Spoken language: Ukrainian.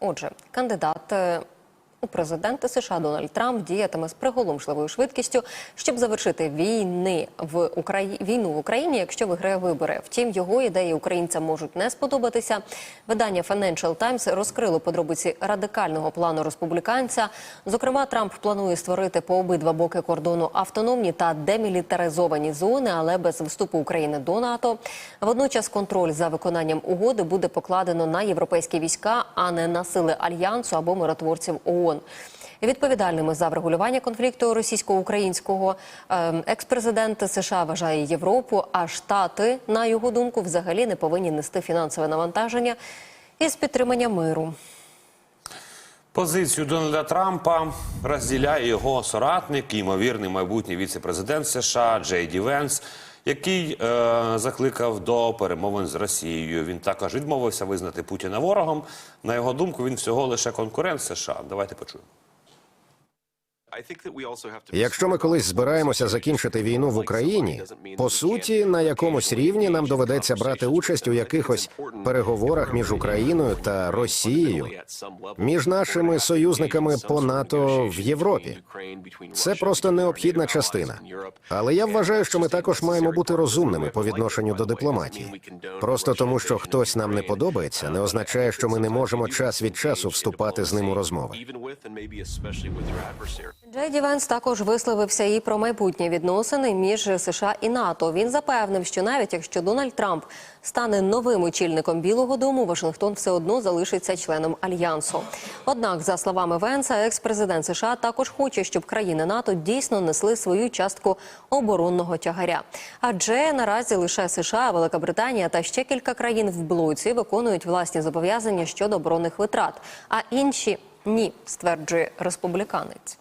Отже, кандидат у президенти США Дональд Трамп діятиме з приголомшливою швидкістю, щоб завершити війни в Украї... війну в Україні, якщо виграє вибори. Втім, його ідеї українцям можуть не сподобатися. Видання Financial Times розкрило подробиці радикального плану республіканця. Зокрема, Трамп планує створити по обидва боки кордону автономні та демілітаризовані зони, але без вступу України до НАТО. Водночас контроль за виконанням угоди буде покладено на європейські війська, а не на сили альянсу або миротворців ООН. Відповідальними за врегулювання конфлікту російсько-українського ем, екс-президент США вважає Європу, а Штати, на його думку, взагалі не повинні нести фінансове навантаження із підтримання миру. Позицію Дональда Трампа розділяє його соратник, ймовірний майбутній віце-президент США Джей Ді Венс, який е, закликав до перемовин з Росією. Він також відмовився визнати Путіна ворогом. На його думку, він всього лише конкурент США. Давайте почуємо. Якщо ми колись збираємося закінчити війну в Україні, по суті, на якомусь рівні нам доведеться брати участь у якихось переговорах між Україною та Росією, між нашими союзниками по НАТО в Європі. Це просто необхідна частина. Але я вважаю, що ми також маємо бути розумними по відношенню до дипломатії. Просто тому, що хтось нам не подобається, не означає, що ми не можемо час від часу вступати з ним у розмови. Джей Ді Венс також висловився і про майбутні відносини між США і НАТО. Він запевнив, що навіть якщо Дональд Трамп стане новим очільником Білого Дому, Вашингтон все одно залишиться членом альянсу. Однак, за словами Венса, екс-президент США також хоче, щоб країни НАТО дійсно несли свою частку оборонного тягаря. Адже наразі лише США, Велика Британія та ще кілька країн в блоці виконують власні зобов'язання щодо оборонних витрат, а інші ні, стверджує республіканець.